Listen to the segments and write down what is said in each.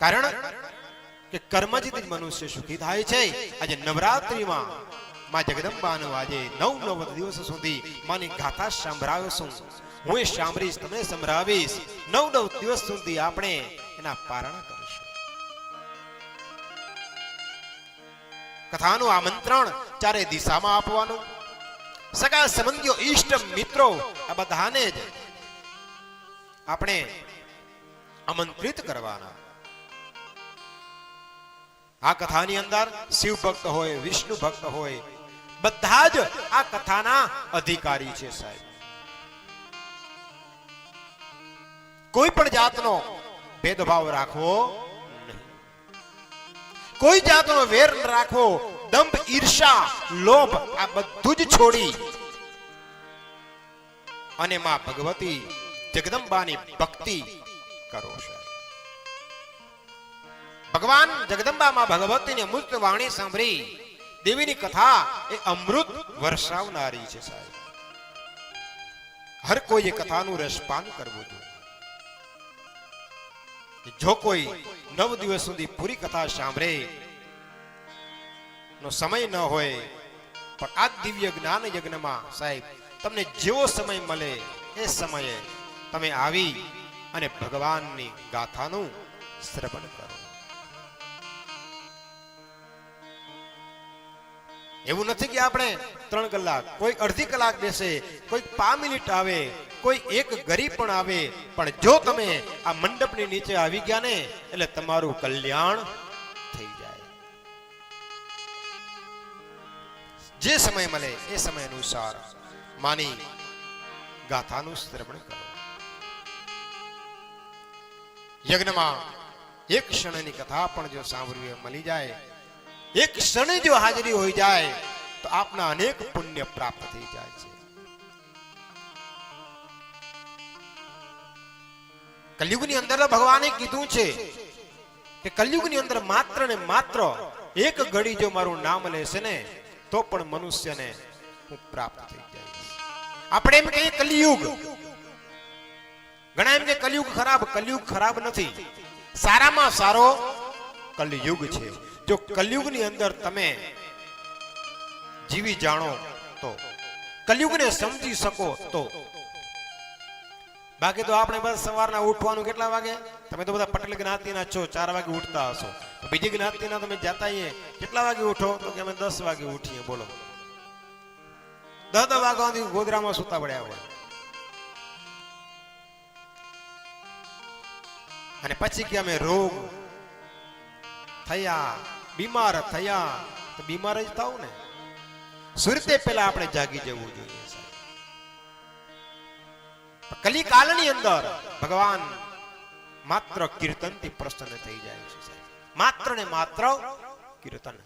કારણ કે કર્મથી જ મનુષ્ય સુખી થાય છે. આજે નવરાત્રીમાં માં જગદંબાનો આજે નવ નવ દિવસ સુધી માની ગાથા સંભળાવ્યો છું. હું સાંભળીશ તમને સંભળાવીશ. નવ નવ દિવસ સુધી આપણે એના પારણ કરીશું. કથાનું આમંત્રણ ચારે દિશામાં આપવાનું. સગા સંબંધીઓ, ઈષ્ટ મિત્રો, આ બધાને જ આપણે આમંત્રિત કરવાના. આ કથાની અંદર શિવ ભક્ત હોય, વિષ્ણુ ભક્ત હોય, બધા જ આ કથાના અધિકારી છે સાહેબ. કોઈ પણ જાતનો ભેદભાવ રાખવો કોઈ જાતનો વેર રાખવો, દંભ, ઈર્ષા, લોભ, આ બધું જ છોડી અને માં ભગવતી જગદંબાની ભક્તિ કરો છે ભગવાન જગદંબામાં ભગવતીની અમૃત વાણી સાંભળી દેવીની કથા એ અમૃત વરસાવનારી છે સાહેબ. હર કોઈએ કથાનું રસપાન કરવું જોઈએ. જો કોઈ નવ દિવસ સુધી પૂરી કથા સાંભળે, નો સમય ન હોય, પણ આ દિવ્ય જ્ઞાન યજ્ઞમાં સાહેબ, તમને જેવો સમય મળે એ સમયે તમે આવી અને ભગવાનની ગાથાનું શ્રવણ કરો. એવું નથી કે આપણે ત્રણ કલાક, કોઈ અડધી કલાક બેસે, કોઈ પા મિનિટ આવે, કોઈ એક ગરીબ પણ આવે, પણ જો તમે આ મંડપની નીચે આવી ગયા ને, એટલે તમારું કલ્યાણ થઈ જાય. જે સમય મળે એ સમય અનુસાર માની ગાથાનું શ્રવણ કરો. યજ્ઞમાં એક ક્ષણની કથા પણ જો સાંભળવી મળી જાય એક ક્ષણે જો હાજરી હોઈ જાય, તો આપના અનેક પુણ્ય પ્રાપ્ત થઈ જાય છે. કલયુગની અંદર ભગવાને કીધું છે કે કલયુગની અંદર માત્ર ને માત્ર એક ઘડી જો મારું નામ લેશે ને, તો પણ મનુષ્યને હું પ્રાપ્ત થઈ જાય આપણે એમ કહીએ કલયુગ. ઘણા એમ કે કલયુગ ખરાબ કલયુગ ખરાબ નથી. સારામાં સારો કલયુગ છે. જો કલયુગની અંદર તમે જીવી જાણો તો, કલયુગને સમજી શકો તો. બાકી તો આપણે બસ સવારના ઉઠવાનું કેટલા વાગે? તમે તો બધા પટેલ જ્ઞાતિના છો, ચાર વાગે ઉઠતા હશો. બીજી જ્ઞાતિના તમે જતા કેટલા વાગે ઉઠો? તો કે અમે દસ વાગે ઉઠીએ, બોલો. દસ દસ વાગ્યા સુધી ગોદરામાં સુતા પડ્યા હોય. અને પછી કે અમે રોગ થયા. બીમાર થયા તો બીમાર જ થાવ ને સુરતે પહેલા આપણે જાગી જવું જોઈએ સાહેબ. કલિકાલની અંદર ભગવાન માત્ર કીર્તનથી પ્રસન્ન થઈ જાય છે સાહેબ. માત્ર ને માત્ર કીર્તન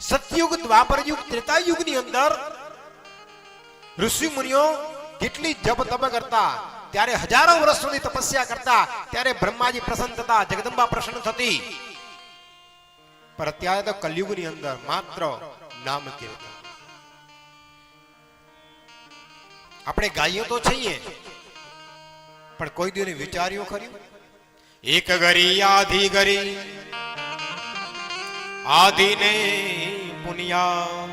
સતયુગ દ્વાપર યુગ ત્રેતા યુગની અંદર ઋષિ મુનિઓ કેટલી જપ તપ કરતા, ત્યારે હજારો વર્ષ સુધી તપસ્યા કરતા, ત્યારે બ્રહ્માજી પ્રસન્ન થતા, જગદંબા પ્રસન્ન થતી પણ અત્યારે તો કલયુગની અંદર માત્ર નામ કીર્તન આપણે ગાઈએ તો છીએ પણ કોઈ દિવસ વિચાર્યું ખર્યું એક ગરી આધી ગરી આધીને પુનિયા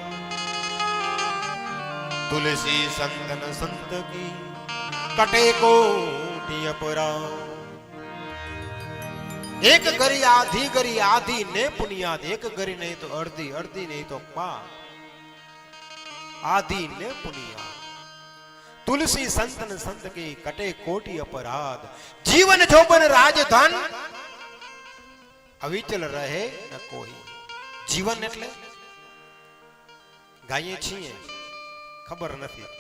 તુલસી સંતન સંત કી કટે કોટી અપરા એક ગરી આધી ગરી આધી ને પુનિયાદ એક ગરી નહીં તો અડધી અડધી નહીં તો પા આધી ને પુનિયાદ તુલસી સંતન સંત કી કટે કોટી અપરાધ જીવન જોબન રાજધન અવિચલ રહે ન કોઈ જીવન એટલે ગાઈએ છીએ ખબર નથી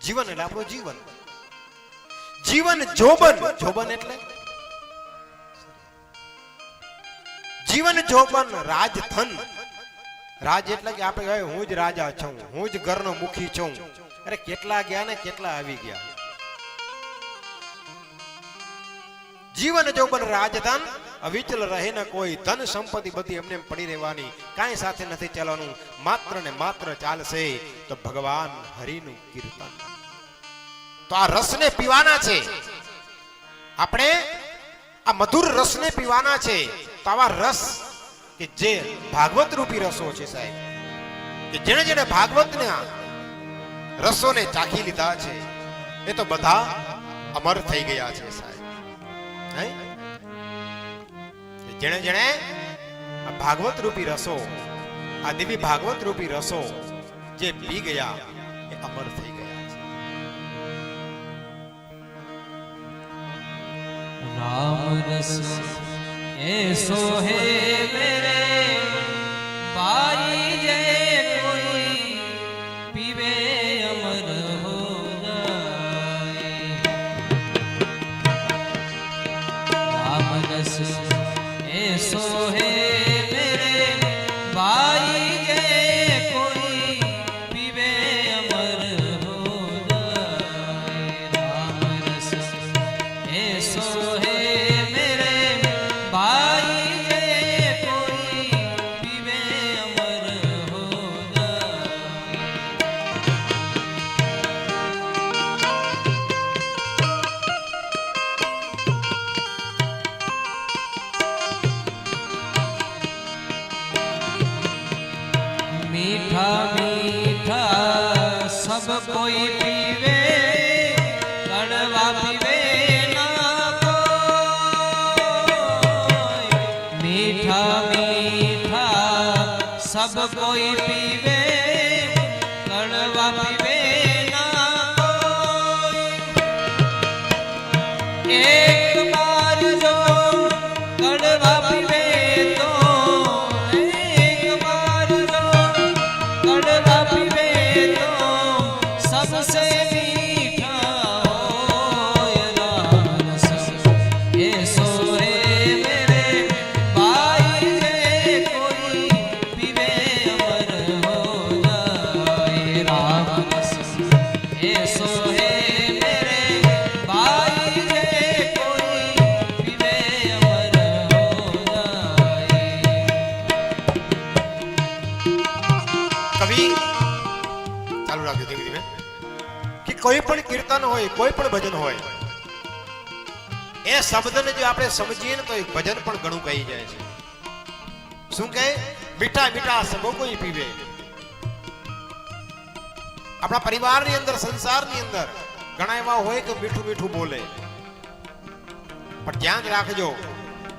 જીવન એટલે આપણું જીવન જીવન જોબન. જોબન એટલે? જીવન જોબન રાજધન. રાજ એટલે કે આપણે હું જ રાજા છું, હું જ ઘરનો મુખી છું. અરે કેટલા ગયા ને કેટલા આવી ગયા. જીવન જોબન રાજધન, અવિચલ રહે ને કોઈ ધન સંપત્તિ બધી એમને એમ પડી રહેવાની. કાંઈ સાથે નથી ચાલવાનું. માત્ર ને માત્ર ચાલશે તો ભગવાન હરિનું કીર્તન. તો આ રસને પીવાના છે. આપણે આ મધુર રસને પીવાના છે. તો આવા રસ કે જે ભાગવત રૂપી રસો છે સાહેબ, કે જેણે જેણે ભાગવતના રસોને ચાખી લીધા છે, એ તો બધા અમર થઈ ગયા છે સાહેબ. જેણે જેણે ભાગવત રૂપી રસો, આ દેવી ભાગવત રૂપી રસો જે પી ગયા, એ અમર થઈ राम रस ऐसो है मेरे કોઈ પીવે ચાલુ રાખજો ધીમે ધીમે. કે કોઈ પણ કીર્તન હોય, કોઈ પણ ભજન હોય, એ શબ્દને જો આપણે સમજીએ ને તો એ ભજન પણ ઘણું કહી જાય છે. શું કહે? મીઠા મીઠા કોઈ પીવે. આપણા પરિવારની અંદર, સંસારની અંદર ઘણા એવા હોય કે મીઠું મીઠું બોલે. પણ ધ્યાન રાખજો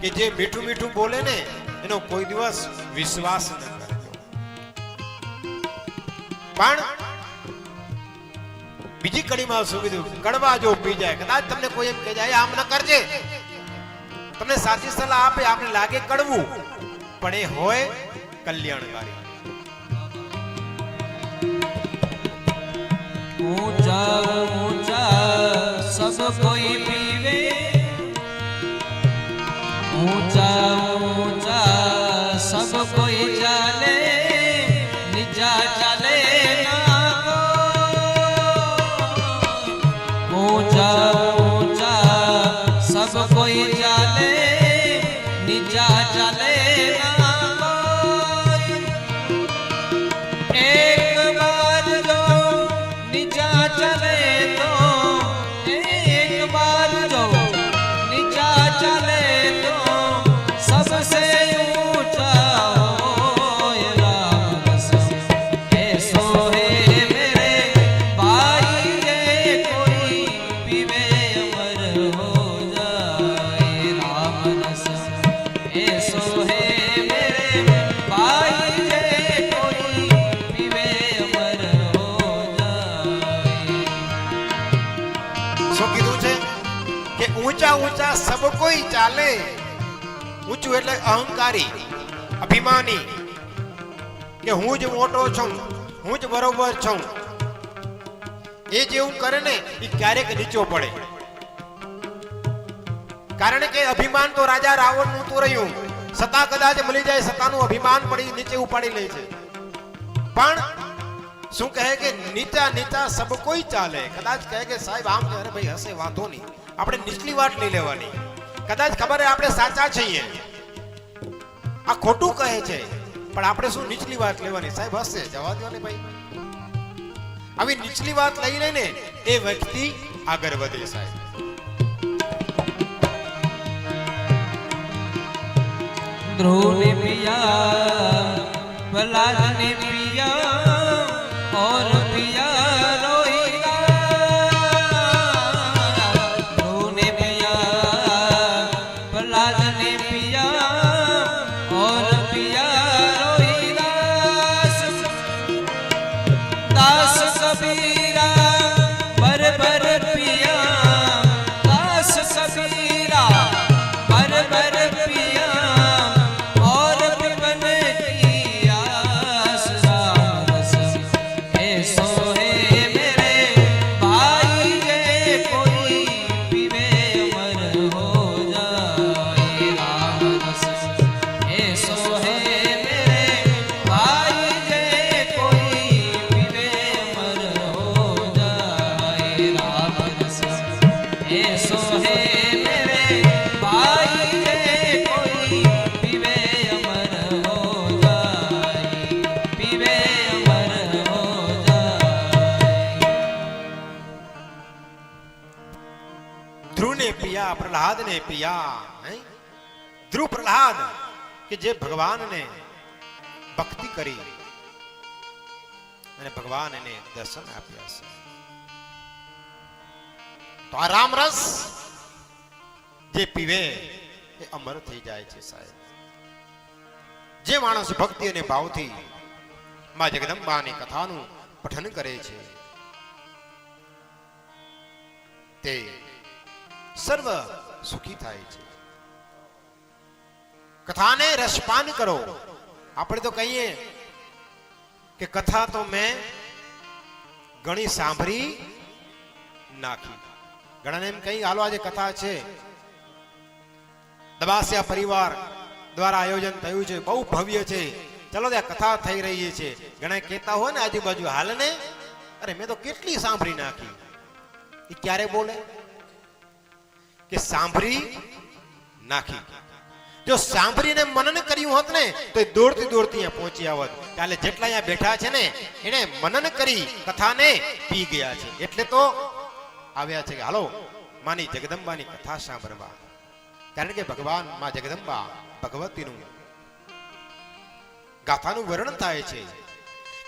કે જે મીઠું મીઠું બોલે ને, એનો કોઈ દિવસ વિશ્વાસ ન કરજો પણ બીજી કડીમાં શું કીધું? કડવા જો પી જાય. કદાચ તમને કોઈ એમ કહે જાય આમ ન કરજે. તમને સાચી સલાહ આપે આપણે લાગે કડવું, પણ એ હોય કલ્યાણકારી. ઊંચા ઊંચા, સબ કોઈ चले ઊંચા ઊંચા સબ કોઈ ચાલે. ઊંચું એટલે અહંકારી, અભિમાની કે હું જ મોટો છું, હું જ બરોબર છું. એ જેવું કરે ને, એ ક્યારેક નીચો પડે. કારણ કે અભિમાન તો રાજા રાવણનું તો રહ્યું. સત્તા કદાચ મળી જાય, સત્તાનું અભિમાન પડી નીચે ઉપાડી લે છે. પણ શું કહે કે નીચા નીચા સબ કોઈ ચાલે? કદાચ કહે કે સાહેબ, આમ કે અરે ભાઈ, હશે, વાંધો નહીં. આપણે નીચલી વાત નહીં લેવાની. કદાચ ખબર આપણે સાચા છીએ. આ ખોટું કહે છે. પણ આપણે શું નીચલી વાત લેવાની? સાહેબ, હશે, જવા દો ને ભાઈ. આવી નીચલી વાત લઈ લઈને એ વ્યક્તિ આગળ વધે, સાહેબ. ધ્રુવ ને પિયા પલાશ ને પિયા પિયા પ્રહલાદ ને પિયા ધ્રુવ પ્રહલાદ કે જે ભગવાનને ભક્તિ કરી અને ભગવાન એને દર્શન આપ્યા છે તો આ રામ રસ જે પીવે એ અમર થઈ જાય છે સાહેબ. જે માણસ ભક્તિ અને ભાવથી માં જગદંબાની કથાનું પઠન કરે છે, તે સર્વ સુખી થાય છે. કથાને રસપાન કરો. આપણે તો કહીએ કે કથા તો મેં ઘણી સાંભળી નાખી. ઘણાને એમ કઈ હાલો આજે કથા છે. દબાસિયા પરિવાર દ્વારા આયોજન થયું છે, બહુ ભવ્ય છે. ચલો ત્યાં કથા થઈ રહી છે. ઘણા કહેતા હોય ને આજુબાજુ, હાલ ને? અરે, મેં તો કેટલી સાંભળી નાખી. એ ક્યારે બોલે? કે સાંભળી નાખી. જો સાંભળીને મનન કર્યું હોત ને, તો દોડતી દોડતી અહીંયા પહોંચી આવત. કાલે જેટલા અહીંયા બેઠા છે ને, એને મનન કરી કથાને પી ગયા છે. એટલે તો આવ્યા છે કે, હાલો, માની જગદંબાની કથા સાંભળવા. કારણ કે ભગવાનમાં જગદંબા ભગવતીનું ગાથાનું વર્ણન થાય છે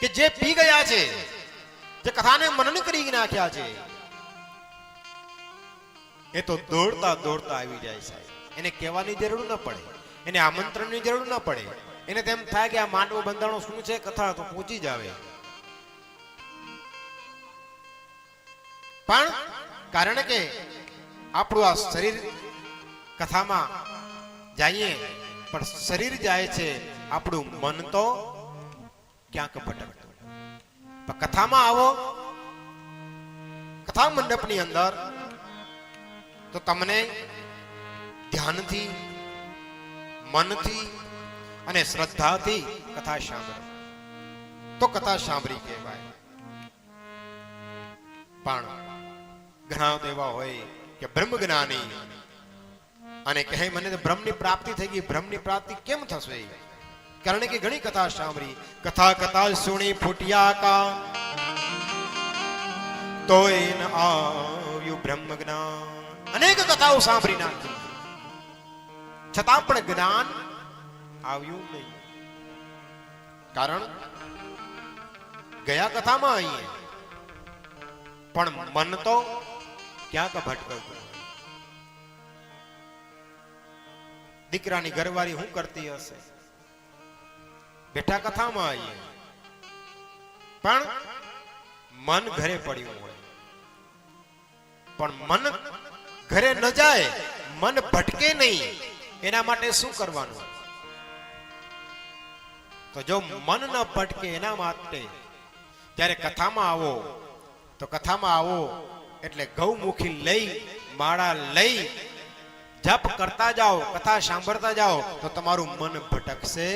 કે જે પી ગયા છે, જે કથાને મનન કરી નાખ્યા છે, એ તો દોડતા દોડતા આવી જાય સાહેબ. એને કહેવાની જરૂર ન પડે, એને આમંત્રણની જરૂર ન પડે. એને તેમ થાય કે આ માંડવો બંધાણો શું છે, કથા તો પહોંચી જ આવે. પણ કારણ કે આપણું આ શરીર કથામાં જઈએ, પણ શરીર જાય છે આપણું મન તો ક્યાંક ભટકતું. પણ કથામાં આવો, કથા મંડપની અંદર, તો તમને ધ્યાનથી, મનથી અને શ્રદ્ધાથી કથા સાંભળો. તો કથા સાંભળી કહેવાય. પણ ઘણા તો એવા હોય કે બ્રહ્મ જ્ઞાની. અને કહે, મને તો બ્રહ્મની પ્રાપ્તિ થઈ ગઈ. બ્રહ્મની પ્રાપ્તિ કેમ થશે? કારણ કે ઘણી કથા સાંભળી. કથા કથા સુણી ફૂટ્યા કા. તોય ન આવ્યું બ્રહ્મ જ્ઞાન. અનેક કથાઓ સાંભળી નાખી. છતાં પણ જ્ઞાન આવ્યું નહીં. કારણ ગયા કથામાં આવીએ પણ મન તો ક્યાંક ભટકતું દીકરાની ઘરવાળી શું કરતી હશે? બેઠા કથામાં આવીએ. પણ મન ઘરે પડ્યું હોય. પણ મન ઘરે ન જાય, મન ભટકે નહીં, એના માટે શું કરવાનું? તો જો મન ન ભટકે એના માટે, ત્યારે કથામાં આવો, તો કથામાં આવો એટલે ગૌમુખી લઈ, માળા લઈ, જપ કરતા જાઓ, કથા સાંભળતા જાઓ, તો તમારું મન ભટકશે.